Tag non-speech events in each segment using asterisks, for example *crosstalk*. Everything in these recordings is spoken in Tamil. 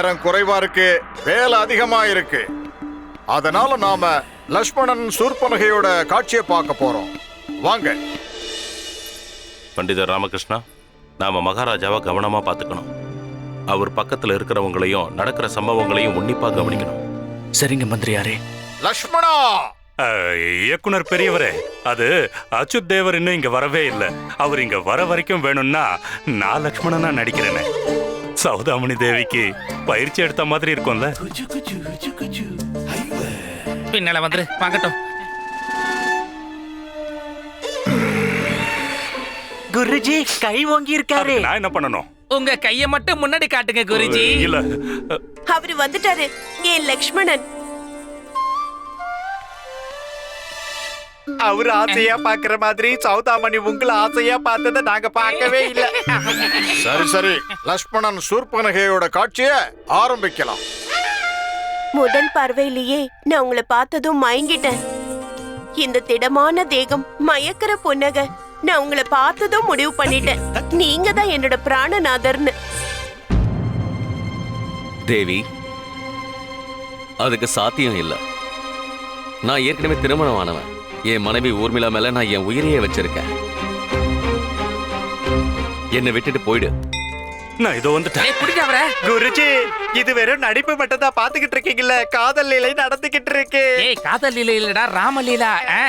நேரம் குறைவா இருக்கு வேலை அதிகமா இருக்கு. அதனால நாம லக்ஷ்மணன் சூர்பனகையோட காட்சியை பார்க்க போறோம். வாங்க. பண்டிதர் ராமகிருஷ்ணா நாம மகாராஜாவை கவனமா பார்த்துக்கணும். அவர் பக்கத்துல இருக்கிறவங்களையும் நடக்கிற சம்பவங்களையும் உன்னிப்பா கவனிக்கணும். சரிங்க மந்திரியாரே. லக்ஷ்மணா இயக்குனர் பெரியவரே அது அச்சுத் தேவர் இன்னும் இங்க வரவே இல்ல. அவர் இங்க வர வரைக்கும் வேணும்னா நான் லக்ஷ்மணனா நடிக்கிறேனே. சௌதாமணி தேவிக்கு பயிற்சி எடுத்த மாதிரி இருக்கும்ல. பின்னால வந்துரு வாங்கட்டும். குருஜி கை ஓங்கி இருக்காரு நான் என்ன பண்ணணும்? உங்க கைய மட்டும் முன்னாடி காட்டுங்க குருஜி. இல்ல. அவரு வந்துட்டாரு. ஏன் லக்ஷ்மணன்? அவர் ஆசையா பாக்குற மாதிரி சௌதாமணி உங்களை ஆசையா பார்த்ததை நாங்க பார்க்கவே இல்ல. சரி சரி. லக்ஷ்மணன் சூர்பனகையோட காட்சியை ஆரம்பிக்கலாம். முதல் பார்வையிலேயே நான் உங்களை பார்த்ததும் மயங்கிட்டேன். இந்த திடமான தேகம் மயக்கிற புன்னகை நான் உங்களை பார்த்ததும் முடிவு பண்ணிட்டேன். நீங்க தான் என்னோட பிராணநாதர்னு. தேவி அதுக்கு சாத்தியம் இல்ல. நான் ஏற்கனவே திருமணம் ஆனவன் என் மனைவி ஊர்மிளா மேல நான் என் உயிரையே வச்சிருக்கேன். என்னை விட்டுட்டு போயிடு. நான் இதோ வந்துட்டேன். குருஜி இது வெறும் நடிப்பு மட்டும் தான் பாத்துக்கிட்டு இருக்கீங்கல்ல. காதல் நிலை நடந்துகிட்டு இருக்கு. ஏய் காதல் லீலை இல்லடா ராமலீலா ஆ.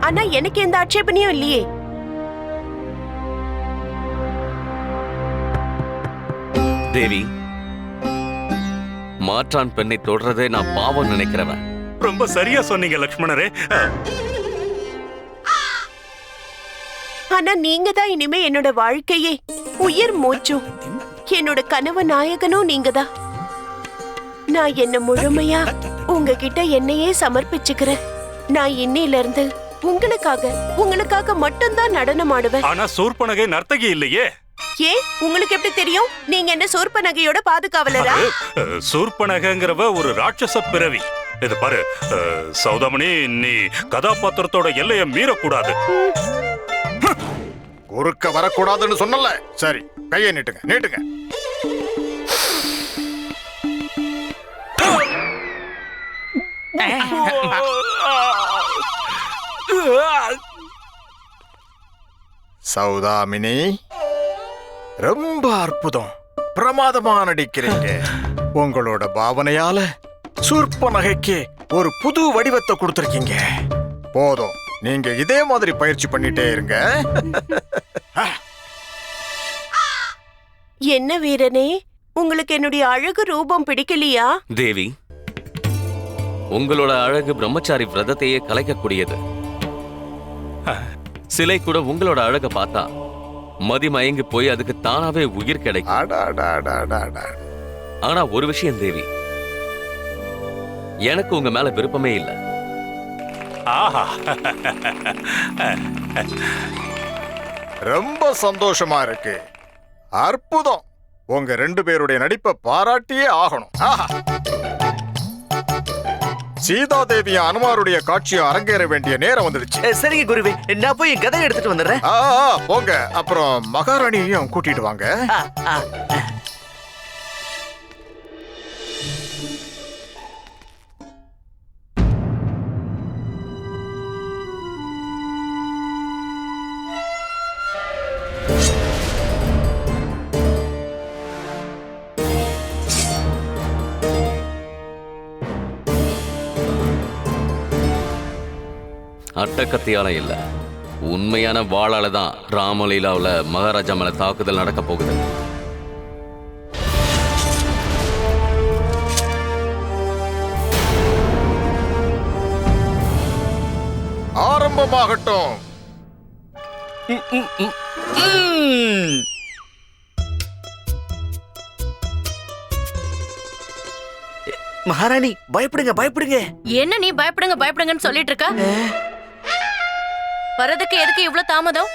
ஆனா எனக்கு எந்த ஆட்சேபனையும் இல்லையே. தேவி மாற்றான் பெண்ணை தொடர்றதே நான் பாவம் நினைக்கிறவன். ரொம்ப சரியா சொன்னீங்க லக்ஷ்மணரே. ஆனா நீங்க தான் இனிமே என்னோட வாழ்க்கையே உயிர் மூச்சும் என்னோட கனவு நாயகனும் நீங்க தான். நான் என்ன முழுமையா உங்ககிட்ட என்னையே சமர்ப்பிச்சுக்கிறேன். நான் இன்னையில இருந்து உங்களுக்காக உங்களுக்காக மட்டும்தான் நடனம் ஆடுவேன். ஆனா சூர்பனகை நர்த்தகி இல்லையே. ஏன்? உங்களுக்கு எப்படி தெரியும்? நீங்க என்ன சோர்ப்ப நகையோட பாதுகாவலரா சூர்பனகங்கிறவ ஒரு ராட்சச பிறவி. இது பாரு அஹ், சௌதாமணி நீ கதாபாத்திரத்தோட எல்லையை மீறக்கூடாது. குறுக்க வரக்கூடாதுன்னு சொன்னல சரி கையை நீட்டுங்க நீட்டுங்க. சௌதாமினி ரொம்ப அற்புதம். பிரமாதமா நடிக்கிறீங்க. உங்களோட பாவனையால சூர்ப்ப நகைக்கு ஒரு புது வடிவத்தை கொடுத்துருக்கீங்க. போதும். நீங்க இதே மாதிரி பயிற்சி பண்ணிட்டே இருங்க. என்ன வீரனே? உங்களுக்கு என்னுடைய அழகு ரூபம் பிடிக்கலையா? தேவி உங்களோட அழகு பிரம்மச்சாரி விரதத்தையே கலைக்கக்கூடியது. சிலை கூட உங்களோட அழக பார்த்தா மதி மயங்கி போய் அதுக்கு தானாவே உயிர் கிடைக்கும். ஆனா ஒரு விஷயம் தேவி எனக்கு உங்க மேல விருப்பமே இல்ல. ஆஹா. ரொம்ப சந்தோஷமா இருக்கு. அற்புதம். உங்க ரெண்டு பேருடைய நடிப்பை பாராட்டியே ஆகணும். ஆஹா. சீதாதேவி அனுமாருடைய காட்சியை அரங்கேற வேண்டிய நேரம் வந்துடுச்சு. சரிங்க குருவே. நான் போய் கதை எடுத்துட்டு வந்துடுறேன். போங்க. அப்புறம் மகாராணியையும் கூட்டிட்டு வாங்க. அட்டக்கத்தியால இல்ல. உண்மையான வாளால தான் ராமலீலாவுல மகாராஜா மேல தாக்குதல் நடக்க போகுது. ஆரம்பமாகட்டும். மகாராணி பயப்படுங்க பயப்படுங்க. என்ன நீ பயப்படுங்க பயப்படுங்கன்னு சொல்லிட்டு இருக்க? வரதுக்கு எதுக்கு இவ்ளோ தாமதம்?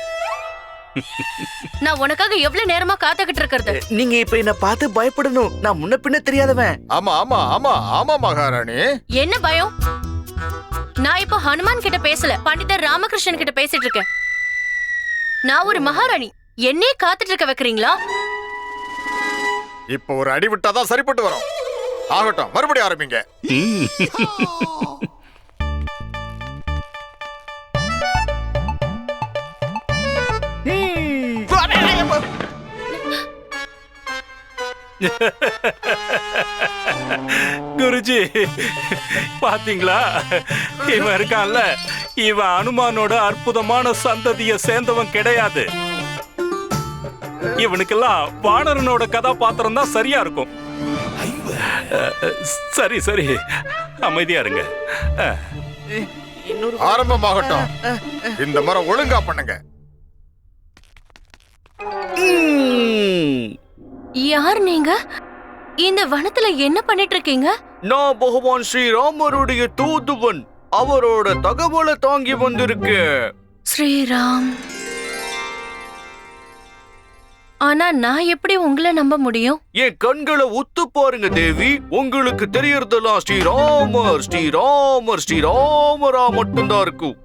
நான் உனக்காக எவ்வளவு நேரமா காத்துக்கிட்டு இருக்கிறது? நீங்க இப்ப என்ன பார்த்து பயப்படணும். நான் முன்ன பின்ன தெரியாதவன். ஆமா ஆமா ஆமா ஆமா மகாராணி. என்ன பயம்? நான் இப்போ ஹனுமான் கிட்ட பேசல பண்டிதர் ராமகிருஷ்ணன் கிட்ட பேசிட்டு இருக்கேன். நான் ஒரு மகாராணி. என்னே காத்துட்டு இருக்க வைக்கிறீங்களா? இப்போ ஒரு அடி விட்டாதான் சரிப்பட்டு வரும். ஆகட்டும் மறுபடியும் ஆரம்பிங்க. *laughs* குருஜி பாத்தீங்களா? இவன் இருக்கான்ல. இவன் அனுமானோட அற்புதமான சந்ததிய சேர்ந்தவன் கிடையாது. இவனுக்கெல்லாம் வானரனோட கதாபாத்திரம் தான் சரியா இருக்கும். சரி சரி. அமைதியா இருங்க. ஆரம்பமாகட்டும். இந்த முறை ஒழுங்கா பண்ணுங்க. யார் நீங்க? இந்த வனத்துல என்ன பண்ணிட்டு இருக்கீங்க நான் பகவான் ஸ்ரீராமருடைய தூதுவன். அவரோட தகவலை தாங்கி வந்திருக்கு. ஸ்ரீராம். ஆனா நான் எப்படி உங்களை நம்ப முடியும்? என் கண்களை உத்து பாருங்க தேவி. உங்களுக்கு தெரியறதெல்லாம் ஸ்ரீராமர் ஸ்ரீராமர் ஸ்ரீராமரா மட்டும்தான் இருக்கும்.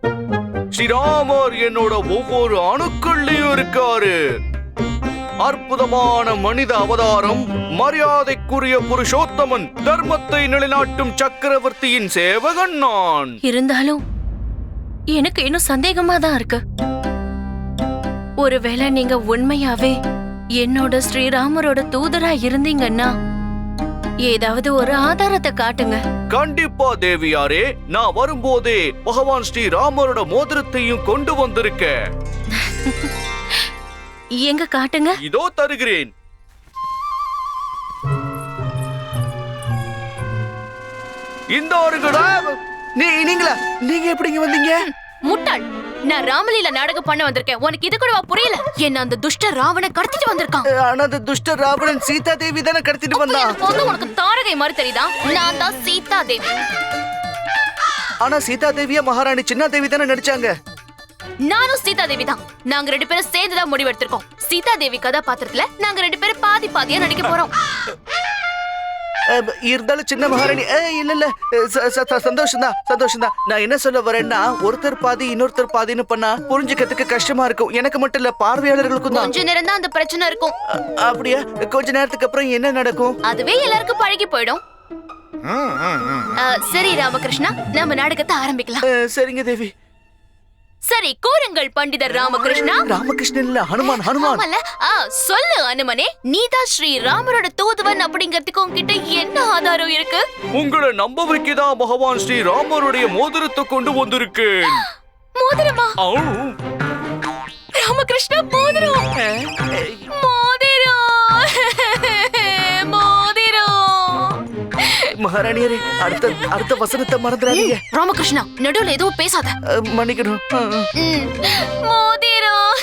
ஸ்ரீராமர் என்னோட ஒவ்வொரு அணுக்கள்லயும் இருக்காரு. அற்புதமான மனித அவதாரம் மரியாதைக்குரிய புருஷோத்தமன் தர்மத்தை நிலைநாட்டும் சக்கரவர்த்தியின் சேவகன் நான் இருந்தாலும் எனக்கு இன்னும் சந்தேகமா தான் இருக்கு. ஒருவேளை நீங்க உண்மையாவே என்னோட ஸ்ரீராமரோட தூதரா இருந்தீங்கன்னா ஏதாவது ஒரு ஆதாரத்தை காட்டுங்க. கண்டிப்பா தேவியாரே. நான் வரும்போதே பகவான் ஸ்ரீராமரோட மோதிரத்தையும் கொண்டு வந்திருக்கேன். எங்க காட்டுங்க. இதோ தருகிறேன். இந்த ஒருங்கடா நீ நீங்களா நீங்க எப்படிங்க வந்தீங்க? முட்டாள். நான் ராமலீல நாடகம் பண்ண வந்திருக்கேன். உனக்கு இது கூடவா புரியல? என்ன அந்த துஷ்ட ராவண கடத்திட்டு வந்திருக்கான். ஆனா அந்த துஷ்ட ராவணன் சீதா தேவி தானே கடத்திட்டு வந்து உனக்கு தாரகை மாதிரி தெரியுதா? நான் தான் சீதா தேவி. ஆனா சீதா தேவியா மகாராணி சின்ன தேவி தானே நடிச்சாங்க. நானும் சீதா தேவி தான் நாங்க ரெண்டு பேரும் சேர்ந்து தான் முடிவெடுத்திருக்கோம். சீதா தேவி கதாபாத்திரத்துல நாங்க ரெண்டு பேரும் பாதி பாதியா நடிக்க போறோம். இருந்தாலும் சின்ன மகாராணி ஏய், இல்ல இல்ல. சந்தோஷம் தான் சந்தோஷம் தான் நான் என்ன சொல்ல வரேன்னா ஒருத்தர் பாதி இன்னொருத்தர் பாதின்னு பண்ணா புரிஞ்சுக்கிறதுக்கு கஷ்டமா இருக்கும். எனக்கு மட்டும் இல்ல பார்வையாளர்களுக்கும் தான். கொஞ்ச நேரம் தான் அந்த பிரச்சனை இருக்கும். அப்படியா? கொஞ்ச நேரத்துக்கு அப்புறம் என்ன நடக்கும்? அதுவே எல்லாருக்கும் பழகி போயிடும். சரி ராமகிருஷ்ணா நம்ம நாடகத்தை ஆரம்பிக்கலாம். சரிங்க தேவி. சரி கூறுங்கள் பண்டிதர் ராமகிருஷ்ணா. ராமகிருஷ்ணன் இல்ல ஹனுமான் ஹனுமான். ஆமால ஆ சொல்லு அனுமனே. நீதான் ஸ்ரீ ராமரோட தூதுவன் அப்படிங்கறதுக்கு உன்கிட்ட என்ன ஆதாரம் இருக்கு? உங்களை நம்ப வைக்கதான் பகவான் ஸ்ரீ ராமருடைய மோதிரத்தை கொண்டு வந்திருக்கேன் மோதிரமா. ராமகிருஷ்ணா மோதிரம். மகாராணியரே அடுத்த அடுத்த வசனத்தை மறந்துடாதீங்க. ராமகிருஷ்ணா நடுவுல எதுவும் பேசாத. மன்னிக்கணும். மோதிரம்.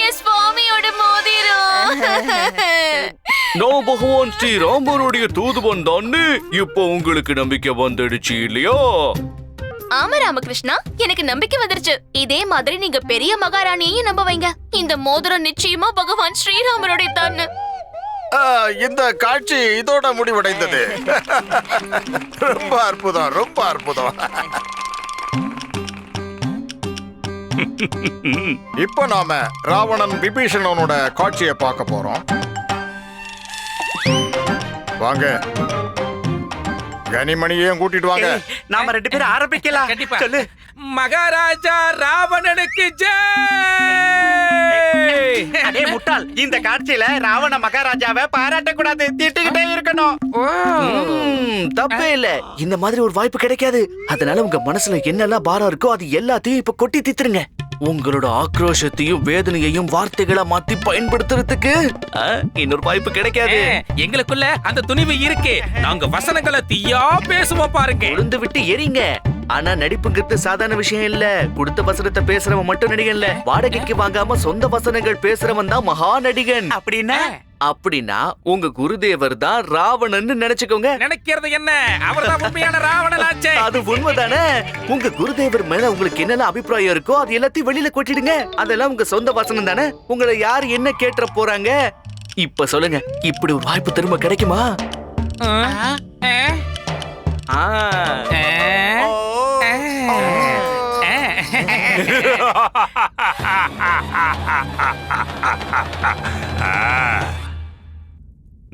என் சுவாமியோட மோதிரம். நான் பகவான் ஸ்ரீ ராமருடைய தூதுவன் தானே இப்போ உங்களுக்கு நம்பிக்கை வந்துடுச்சு இல்லையா? ஆமா ராமகிருஷ்ணா எனக்கு நம்பிக்கை வந்துருச்சு. இதே மாதிரி நீங்க பெரிய மகாராணியையும் நம்ப வைங்க. இந்த மோதிரம் நிச்சயமா பகவான் ஸ்ரீராமருடைய தான் ஆ, இந்த காட்சி இதோட முடிவடைந்தது. ரொம்ப அற்புதம் ரொம்ப அற்புதம். இப்போ நாம ராவணன் விபீஷணனோட காட்சியை பார்க்க போறோம். வாங்க. கனிமணியையும் கூட்டிட்டு வாங்க. நாம ரெண்டு பேரும் ஆரம்பிக்கலாம். கண்டிப்பா. சொல்லு. மகாராஜா ராவணனுக்கு ஜெய்! முட்டாள் இந்த காட்சியில ராவண மகாராஜாவை பாராட்ட கூடாது திட்டுக்கிட்டே இருக்கணும். தப்பே இல்ல. இந்த மாதிரி ஒரு வாய்ப்பு கிடைக்காது. அதனால உங்க மனசுல என்னெல்லாம் பாரம் இருக்கோ அது எல்லாத்தையும் இப்ப கொட்டி தீத்துருங்க. உங்களோட ஆக்ரோஷத்தையும் வேதனையையும் வார்த்தைகளா மாத்தி பயன்படுத்துறதுக்கு இன்னொரு வாய்ப்பு கிடைக்காது. எங்களுக்குள்ள அந்த துணிவு இருக்கு. நாங்க வசனங்களை தீயா பேசுவோம் பாருங்க. உளுந்து விட்டு எரிங்க. ஆனா நடிப்புங்கிறது சாதாரண விஷயம் இல்ல. கொடுத்த வசனத்தை பேசுறவன் மட்டும் நடிகன் இல்ல வாடகைக்கு வாங்காம சொந்த வசனங்கள் பேசுறவன் தான் மகா நடிகன். அப்படின்னா? அப்படின்னா உங்க குருதேவர் தான் ராவணன்னு நினைச்சுக்கோங்க. நினைக்கிறது என்ன? அவர்தான் உண்மையான ராவணனாச்சே அது உண்மைதானே? உங்க குருதேவர் மேல உங்களுக்கு என்னெல்லாம் அபிப்பிராயம் இருக்கோ அது எல்லாத்தையும் வெளியில கொட்டிடுங்க. அதெல்லாம் உங்க சொந்த வசனம் தானே? உங்களை யார் என்ன கேட்டுற போறாங்க? இப்ப சொல்லுங்க. இப்படி ஒரு வாய்ப்பு திரும்ப கிடைக்குமா? ஆ, ஆ, ஆ, ஆ, ஆ, ஆ. ஆ.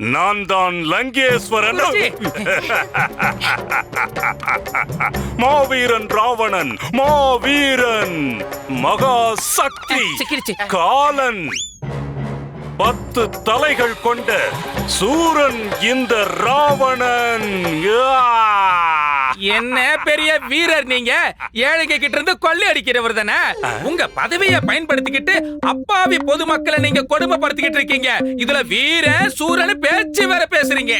நான் தான் லங்கேஸ்வரன் மாவீரன் ராவணன் மாவீரன் மகா சக்தி. காலன் பத்து தலைகள் கொண்ட சூரன் இந்த ராவணன்! என்ன பெரிய வீரர் நீங்க? ஏழைங்க கிட்ட இருந்து கொள்ளை அடிக்கிறவர் தானே? உங்க பதவியை பயன்படுத்திக்கிட்டு அப்பாவி பொதுமக்களை நீங்க கொடுமைப்படுத்திக்கிட்டு இருக்கீங்க. இதுல வீர சூரன் பேச்சு வேற பேசுறீங்க.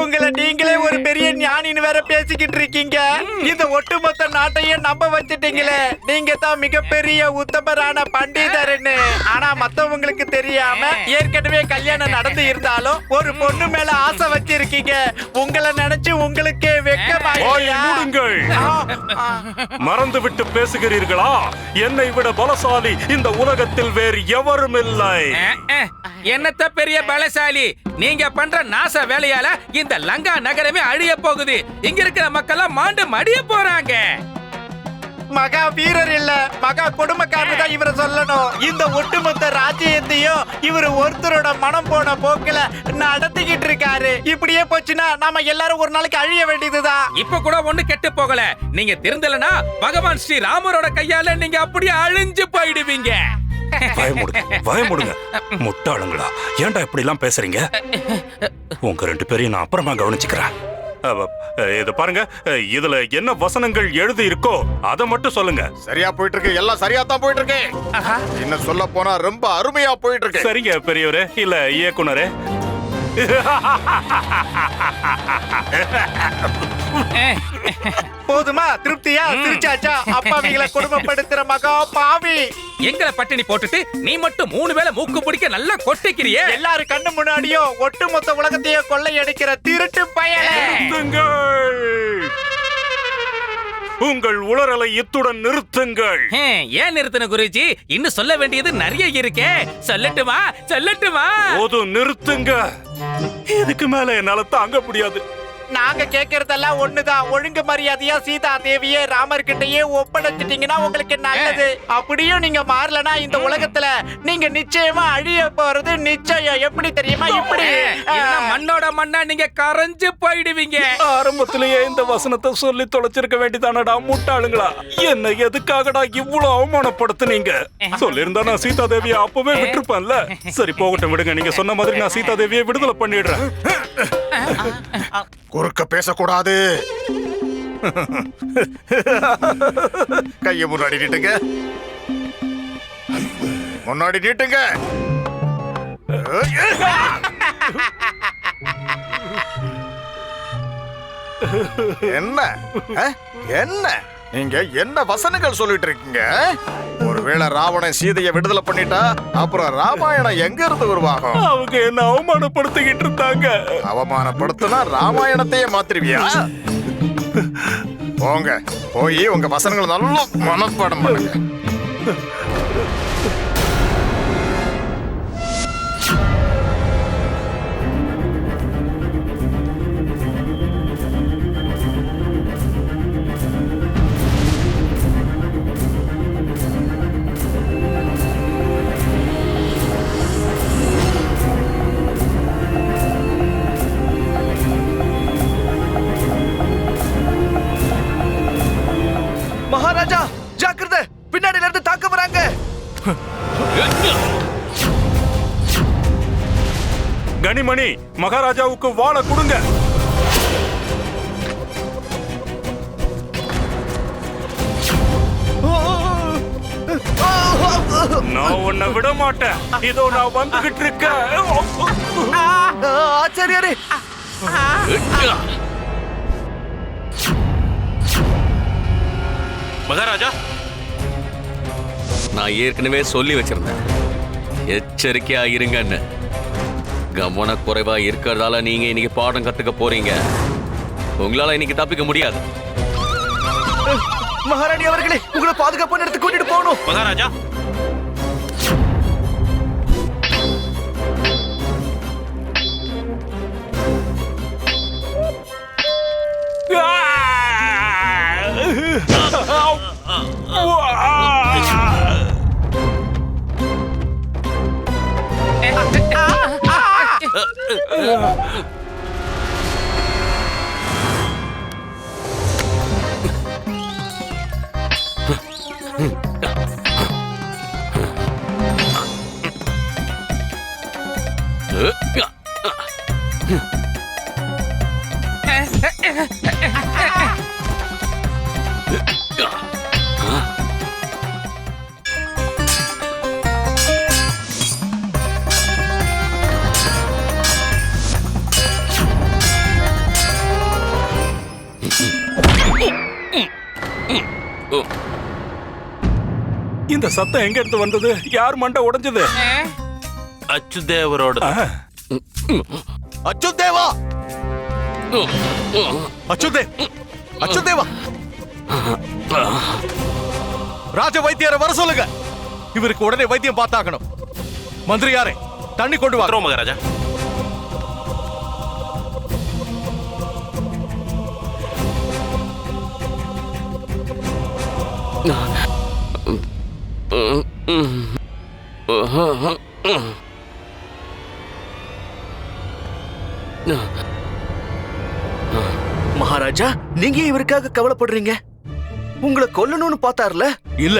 உங்களை நீங்களே ஒரு பெரிய ஞானின்னு வேற பேசிக்கிட்டு இருக்கீங்க. இந்த ஒட்டுமொத்த நாட்டையே நம்ப வச்சிட்டீங்களே. நீங்க தான் மிகப்பெரிய உத்தமரான பண்டிதர்னு ஆனா மத்தவங்களுக்கு தெரியாம ஏற்கனவே கல்யாணம் நடந்து இருந்தாலும் ஒரு பொண்ணு மேல ஆசை வச்சிருக்கீங்க. உங்களை நினைச்சு உங்களுக்கே வெக்கமா வாயை? மூடுங்கள். ஆ, ஆ. மறந்து விட்டு பேசுகிறீர்களா? என்னை விட பலசாலி இந்த உலகத்தில் வேறு எவரும் இல்லை. என்னத்த பெரிய பலசாலி? நீங்க பண்ற நாச வேலையால இந்த லங்கா நகரமே அழிய போகுது. இங்க இருக்கிற மக்கள் மாண்டு மடிய போறாங்க. மகா வீரர் இல்ல. மகா கொடுமைக்காரர் தான் இவரை சொல்லணும். இந்த ஒட்டுமொத்த ராஜ்யத்தையும் இவர் ஒருத்தரோட மனம் போன போக்குல நடத்திக்கிட்டு இருக்காரு. இப்படியே போச்சுன்னா நாம எல்லாரும் ஒரு நாளைக்கு அழிய வேண்டியதுதான் இப்ப கூட ஒண்ணு கெட்டு போகல. நீங்க திருந்தலனா பகவான் ஸ்ரீ ராமரோட கையால நீங்க அப்படியே அழிஞ்சு போயிடுவீங்க. பயமுடுங்க பயமுடுங்க. முட்டாளுங்களா? ஏன்டா இப்படி எல்லாம் பேசுறீங்க? உங்க ரெண்டு பேரையும் நான் அப்புறமா கவனிச்சுக்கிறேன். இத பாருங்க. இதுல என்ன வசனங்கள் எழுதி இருக்கோ அதை மட்டும் சொல்லுங்க. சரியா போயிட்டு இருக்கு எல்லாம் சரியா தான் போயிட்டு இருக்கு இன்னும் சொல்ல போனா ரொம்ப அருமையா போயிட்டு இருக்கு சரிங்க பெரியவரே. இல்ல இயக்குனரே. *laughs* போதுமா திருப்தியா? சிரிச்சாச்சா? அப்பாவிகளை கொடுமைப்படுத்துற மகா பாவி. எங்களை பட்டினி போட்டுட்டு நீ மட்டும் மூணு வேளை மூக்கு பிடிக்க நல்லா கொட்டிக்கிறியே. எல்லாரும் கண்ணு முன்னாடியும் ஒட்டுமொத்த உலகத்தையே கொள்ளையடிக்கிற திருட்டு பயலே. நிறுத்துங்கள். உங்கள் உளறலை இத்துடன் நிறுத்துங்கள். ஏன் நிறுத்தின குருஜி? இன்னும் சொல்ல வேண்டியது நிறைய இருக்கே. சொல்லட்டுமா சொல்லட்டுமா போதும் நிறுத்துங்க. இதுக்கு மேல என்னால தாங்க முடியாது. நாங்க கேக்குறதெல்லாம் ஒண்ணுதான். ஒழுங்கு மரியாதையா சீதா தேவியே ராமர் கிட்டயே ஒப்படைச்சிட்டீங்கன்னா உங்களுக்கு நல்லது. அப்படியும் நீங்க மாறலனா இந்த உலகத்துல நீங்க நிச்சயமா அழிய போறது நிச்சயம். எப்படி தெரியுமா? இப்படி. மண்ணோட மண்ணா நீங்க கரைஞ்சு போயிடுவீங்க? ஆரம்பத்திலேயே இந்த வசனத்தை சொல்லி தொலைச்சிருக்க வேண்டியதானடா முட்டாளுங்களா? என்ன எதுக்காகடா இவ்வளவு அவமானப்படுத்துனீங்க? சொல்லியிருந்தா நான் சீதா தேவியை அப்பவே விட்டுருப்பேன்ல. சரி போகட்டும் விடுங்க. நீங்க சொன்ன மாதிரி நான் சீதா தேவியை விடுதலை பண்ணிடுறேன். குறுக்க பேசக்கூடாது. கைய முன்னாடி நீட்டுங்க. முன்னாடி நீட்டுங்க. என்ன? என்ன? நீங்க என்ன வசனங்கள் சொல்லிட்டு இருக்கீங்க? ஒருவேளை ராவணன் சீதையை விடுதலை பண்ணிட்டா அப்புறம் ராமாயணம் எங்க இருந்து உருவாகும்? அவங்க என்ன அவமானப்படுத்திக்கிட்டு இருந்தாங்க? அவமானப்படுத்தினா ராமாயணத்தையே மாத்திருவியா? போங்க போய் உங்க பசங்களை நல்லா மனப்பாடம் பண்ணுங்க. கனிமணி மகாராஜாவுக்கு வாழை கொடுங்க. நான் உன்னை விட மாட்டேன் இதோ நான் வந்துகிட்டு இருக்கேன். ஆச்சாரியாரே. மகாராஜா நான் ஏற்கனவே சொல்லி வச்சிருந்தேன். எச்சரிக்கையா இருங்கன்னு. கவனக்குறைவா இருக்கிறதால நீங்க இன்னைக்கு பாடம் கத்துக்க போறீங்க. உங்களால இன்னைக்கு தப்பிக்க முடியாது. மகாராணி அவர்களே உங்களை பாதுகாப்பு எடுத்து கூட்டிட்டு போகணும். மகாராஜா. Ah! 으, 으, 으. சத்தம் எங்க இருந்து வந்தது? யார் மண்டை உடைஞ்சது? அச்சுதேவரோட. அச்சுதேவா! அச்சுதே அச்சுதேவா! ராஜ வைத்தியரை வர சொல்லுங்க. இவருக்கு உடனே வைத்தியம் பார்த்தாகணும். மந்திரியாரே தண்ணி கொண்டு வா உத்தரவு மகாராஜா. மகாராஜா நீங்க இவருக்காக கவலைப்படுறீங்க? உங்களை கொல்லணும்னு பார்த்தார்ல? இல்ல.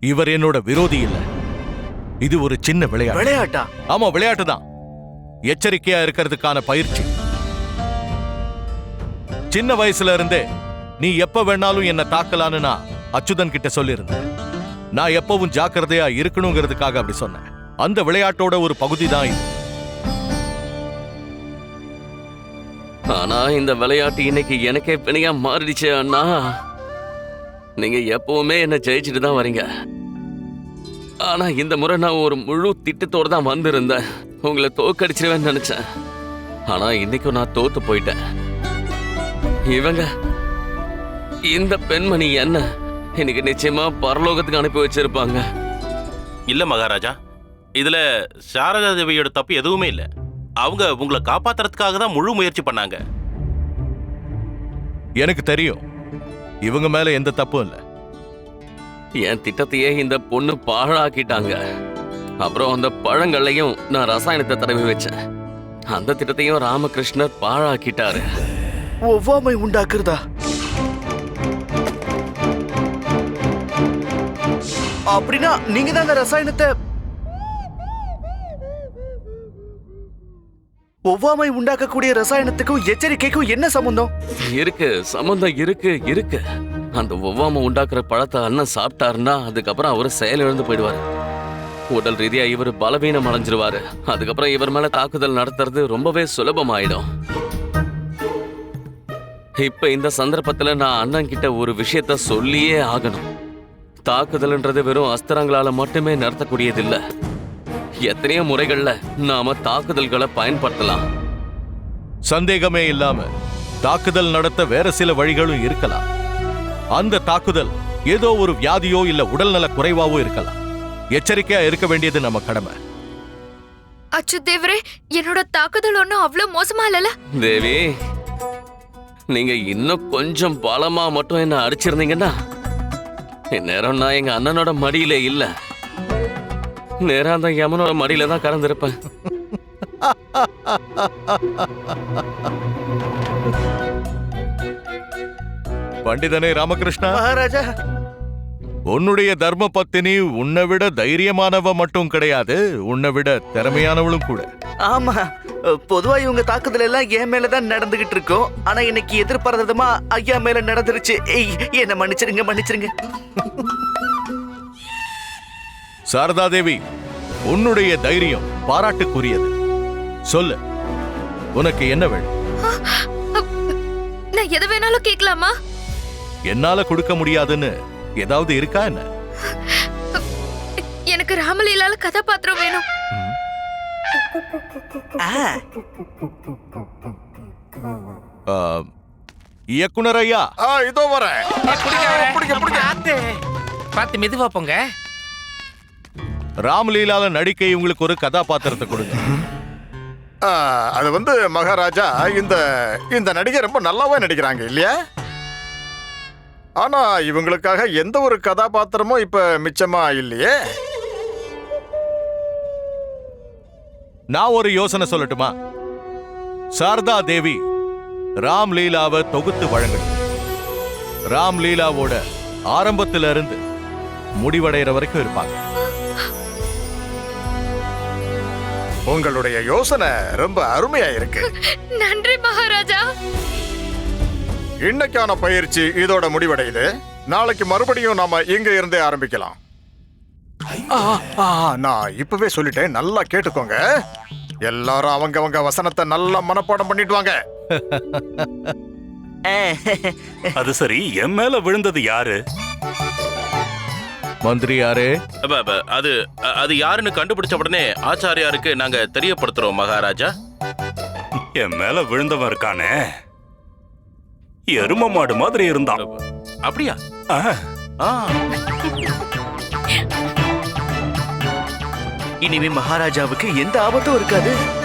இவர் என்னோட விரோதி இல்ல. இது ஒரு சின்ன விளையாட்டு. விளையாட்டா? ஆமா விளையாட்டு தான் எச்சரிக்கையா இருக்கிறதுக்கான பயிற்சி. சின்ன வயசுல இருந்தே நீ எப்ப வேணாலும் என்ன தாக்கலான்னு நான் அச்சுதன் கிட்ட சொல்லியிருந்தேன். நான் எப்பவும் ஜாக்கிரதையா இருக்கணுங்கிறதுக்காக அப்படி சொன்னேன். அந்த விளையாட்டோட ஒரு பகுதி தான் இது. ஆனா இந்த விளையாட்டு இன்னைக்கு எனக்கே பிணையா மாறிடுச்சு அண்ணா. நீங்க எப்பவுமே என்ன ஜெயிச்சுட்டு தான் வரீங்க. ஆனா இந்த முறை நான் ஒரு முழு திட்டத்தோடு தான் வந்திருந்தேன். உங்களை தோக்கடிச்சிருவேன்னு நினைச்சேன். ஆனா இன்னைக்கும் நான் தோத்து போயிட்டேன். இவங்க இந்த பெண்மணி என்ன எனக்கு நிச்சயமா பரலோகத்துக்கு அனுப்பி வச்சிருப்பாங்க. இல்ல மகாராஜா இதுல சாரதா தேவியோட தப்பு எதுவுமே இல்ல. அவங்க உங்களை காப்பாத்துறதுக்காக தான் முழு முயற்சி பண்ணாங்க. எனக்கு தெரியும். இவங்க மேல எந்த தப்பும் இல்ல. என் திட்டத்தையே இந்த பொண்ணு பாழாக்கிட்டாங்க. அப்புறம் அந்த பழங்கள்லையும் நான் ரசாயனத்தை தடவி வச்சேன். அந்த திட்டத்தையும் ராமகிருஷ்ணர் பாழாக்கிட்டாரு. ஒவ்வாமை உண்டாக்குறதா? அப்படின்னா நீங்க தான் அந்த ரசாயனத்தை ஒவ்வாமை உண்டாக்கக்கூடிய ரசாயனத்துக்கும் எச்சரிக்கைக்கும் என்ன சம்பந்தம்? இருக்கு சம்பந்தம் இருக்கு இருக்கு. அந்த ஒவ்வாமை உண்டாக்குற பழத்தை அண்ணன் சாப்பிட்டாருன்னா அதுக்கப்புறம் அவர் செயல் இழந்து போயிடுவாரு. உடல் ரீதியா இவர் பலவீனம் அடைஞ்சிருவாரு. அதுக்கப்புறம் இவர் மேல தாக்குதல் நடத்துறது ரொம்பவே சுலபமாயிடும். இப்ப இந்த சந்தர்ப்பத்துல நான் அண்ணன் கிட்ட ஒரு விஷயத்த சொல்லியே ஆகணும். தாக்குதல்ன்றது வெறும் அஸ்திரங்களால மட்டுமே நடத்தக்கூடியதில்ல. எத்தனையோ முறைகள்ல நாம தாக்குதல்களை பயன்படுத்தலாம். சந்தேகமே இல்லாம தாக்குதல் நடத்த வேற சில வழிகளும் இருக்கலாம். அந்த தாக்குதல் ஏதோ ஒரு வியாதியோ இல்ல உடல்நல குறைவாவோ இருக்கலாம். எச்சரிக்கையா இருக்க வேண்டியது நம்ம கடமை. அச்சு தேவரே என்னோட தாக்குதல் ஒன்றும் அவ்வளோ மோசமா இல்லல? தேவி நீங்க இன்னும் கொஞ்சம் பலமா மட்டும் என்ன அடிச்சிருந்தீங்கன்னா இந்நேரம் நான் எங்க அண்ணனோட மடியில இல்ல. நேரா அந்த யமனோட மடியில தான் கடந்திருப்பேன் பண்டிதனே ராமகிருஷ்ணா. மகாராஜா. உன்னுடைய தர்ம பத்தினி உன்னை விட தைரியமானவ மட்டும் கிடையாது உன்னை விட திறமையானவளும் கூட. ஆமா. பொதுவா இவங்க தாக்குதல் எல்லாம் என் மேலதான் நடந்துகிட்டு இருக்கோம். ஆனா இன்னைக்கு எதிர்பாராதமா ஐயா மேல நடந்துருச்சு. ஏய், என்ன மன்னிச்சிருங்க மன்னிச்சிருங்க. சாரதா தேவி உன்னுடைய தைரியம் பாராட்டுக்குரியது. சொல்லு உனக்கு என்ன வேணும்? நான் எதை வேணாலும் கேட்கலாமா? என்னால கொடுக்க முடியாதுன்னு ஏதாவது இருக்கா என்ன? எனக்கு ராமலீலால கதாபாத்திரம் வேணும். இயக்குனர் ஐயா. ஆ இதோ வரேன். பிடிக்க பிடிக்க பார்த்து மெதுவா போங்க. ராம்லீலால நடிக்க இவங்களுக்கு ஒரு கதாபாத்திரத்தை கொடுங்க. ஆ, அது வந்து மகாராஜா இந்த இந்த நடிகை ரொம்ப நல்லாவே நடிக்கிறாங்க இல்லையா? ஆனா இவங்களுக்காக எந்த ஒரு கதாபாத்திரமும் இப்ப மிச்சமா இல்லையே. நான் ஒரு யோசனை சொல்லட்டுமா? சாரதா தேவி ராம் லீலாவை தொகுத்து வழங்கணும் ராம் லீலாவோட ஆரம்பத்துல இருந்து முடிவடைகிற வரைக்கும் இருப்பாங்க. உங்களுடைய யோசனை ரொம்ப அருமையா இருக்கு. நன்றி மகாராஜா. இன்னைக்கான பயிற்சி இதோட முடிவடையுது. நாளைக்கு மறுபடியும் நாம இங்க இருந்தே ஆரம்பிக்கலாம். நான் இப்பவே சொல்லிட்டேன் நல்லா கேட்டுக்கோங்க. எல்லாரும் அவங்கவங்க வசனத்தை நல்லா மனப்பாடம் பண்ணிடுவாங்க *laughs* அது சரி என் மேல விழுந்தது யாரு? மந்திரி யாரு? அது அது யாருன்னு கண்டுபிடிச்ச உடனே ஆச்சாரியாருக்கு நாங்க தெரியப்படுத்துறோம் மகாராஜா. என் மேல விழுந்தவன் இருக்கானே. எரும மாடு மாதிரி இருந்தான். அப்படியா? இனிமே மகாராஜாவுக்கு எந்த ஆபத்தும் இருக்காது.